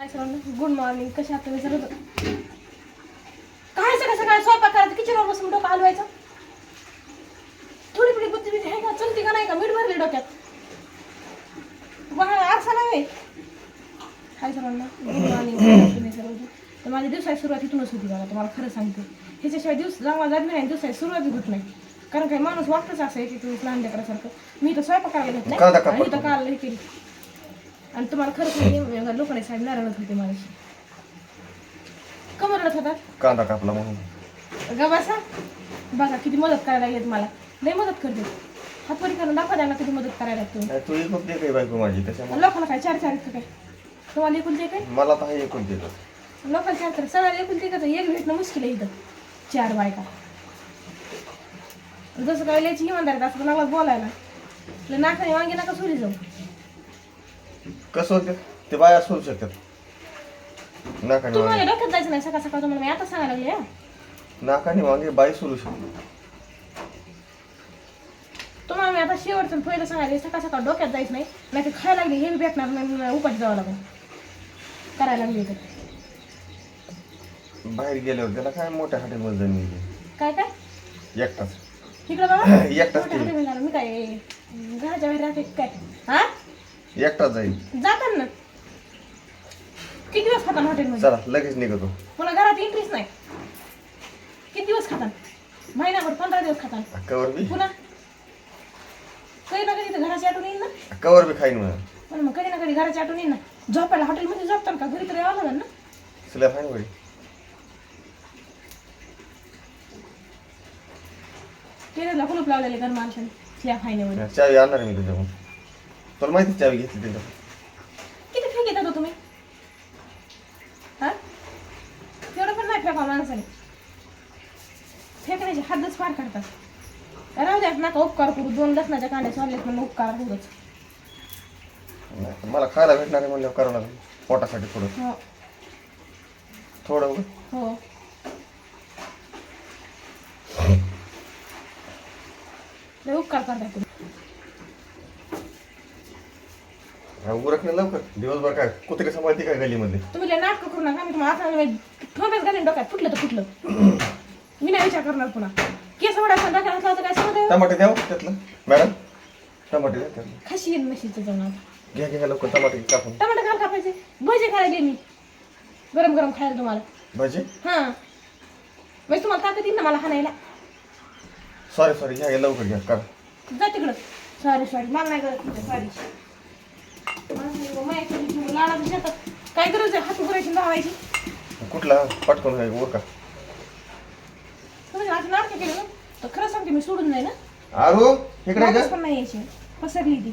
काय good morning कशा तुम्ही सर्व काय सकाळ सकाळ स्वयंपाक करायचं? किचनवर बसून डोकं हलवायचं? थोडी थोडी बुद्धी बिद्धी आहे का? चलती का नाही का? मीठ भरले डोक्यात. बघा आरसा नाही काय सरांना गुड मॉर्निंग. सर्व तर माझ्या दिवसाची सुरुवात इथूनच होती बघा तुम्हाला खरं सांगते. ह्याच्याशिवाय दिवस चांगला जात नाही दिवसाची सुरुवात होत नाही. कारण काही माणूस वाटतच असं एक एक लहान लेकरासारखं मी तर स्वयंपाक करायला घेत नाही. इथं काल हे केली. आणि तुम्हाला खरं सांगते लोकांनी साहेब नारायणच होते माझ्याशी कमर रडत होतात? कांदा कापला म्हणून. गा बसा बघा किती मदत करायला लागेल मला. लय मदत करते हातवरी करून दाखवा द्या ना किती मदत करायला लागते नाही, तू एकूण दे काही बायको माझी? त्याच्यामुळे. लोकांना काय चार चार का काय? तुम्हाला एकूण ते काय? मला तर हा एकूण देतो लोकांना चार चार. सगळ्याला एकूण ते का एक भेटणं मुश्किल आहे इथं. चार बायका. जसं काय लिहायची इमानदारीत असं मला बोलायला. लय नाकाने वांगी नका सोरी जाऊ. कसं होतं? ते बाया सोडू शकतात. नाकाने वांगे. डोक्यात जायचं नाही. सकाळ सकाळ तुम्हाला मी आता सांगायला लागले हा. नाकाने वांगे बाई सोडू शकते तुम्हाला मी आता शेवटचं पहिलं सांगायला सकाळ सकाळ डोक्यात जायचं नाही. नाही तर खायला लागली हे भेटणार नाही उपाशी जावं लागेल. करायला लागली तर बाहेर गेल्यावर त्याला काय मोठ्या हॉटेलमध्ये जाऊन काय काय? एकटाच. तिकडं बाबा एकटाच मोठ्या ते. हॉटेलमध्ये जाणार. मी काय घराच्या बाहेर राहते काय? हा? एकटाच जाईल जातात ना. किती दिवस खातात हॉटेलमध्ये चला लगेच निघतो. पुन्हा घरात एंट्रीच नाही. किती दिवस खातात? महिनाभर पंधरा दिवस खातात. कवर बी? पुन्हा? कधी ना कधी तर घराची आठवण येईल ना. कवर बी खाईन म्हणून. पण मग कधी ना कधी घराची आठवण येईल ना. झोपायला हॉटेलमध्ये झोपतात का घरी तर यावं लागेल ना? तुला फाईन वडी टेरेसला कुलूप लावलेले घर माणसाने स्लॅब चावी आणणार आहे मी तुझ्याकडून. तुला माहिती चावी घेतली किती हो तुम्ही? हा? तेवढं पण नाही फेका माणसाने. फेकण्याचे हातच पार काढतात राहू द्या नका उपकार करू. दोन लसणाच्या कांद्या सोडलेत म्हणून उपकार करूच नाही, मला खायला भेटणार आहे म्हणल्यावर करावं लागेल पोटासाठी थोडं हो. थोडं. हो. लय उपकार करताय तुम्ही. हा, उरक नाही लवकर. दिवसभर काय कुत्रे सांभाळते काय गलीमध्ये तुम्ही लय नाटकं करू नका मी तुम्हाला आता ठोंबेच घालीन डोक्यात. फुटलं तर फुटलं. मी नाही विचार करणार पुन्हा. केस वडायचा डोक्यात घातला होता काय समज टमाटे द्यावं त्यातलं. मॅडम टमाटे द्या त्यातलं. खाशी येईल म्हशीचं जाऊन आता. घ्या घ्या लवकर टमाटे कापून टमाटर घाल कापायचे. भजे खायला मी. गरम गरम खायला तुम्हाला. भाजी? हां. म्हणजे तुम्हाला ताकद येईल ना मला हाणायला? सॉरी सॉरी घ्या घ्या लवकर घ्या कर. जा तिकडं. सॉरी सॉरी मला नाही करत सॉरी शेतात काय गरज आहे? हात उघडायची लावायची कुठला? पटकन आज नाटकं केलं ना तर खरं सांगते मी सोडून नाही ना. आरू इकडे पण नाही यायची. पसरली ती.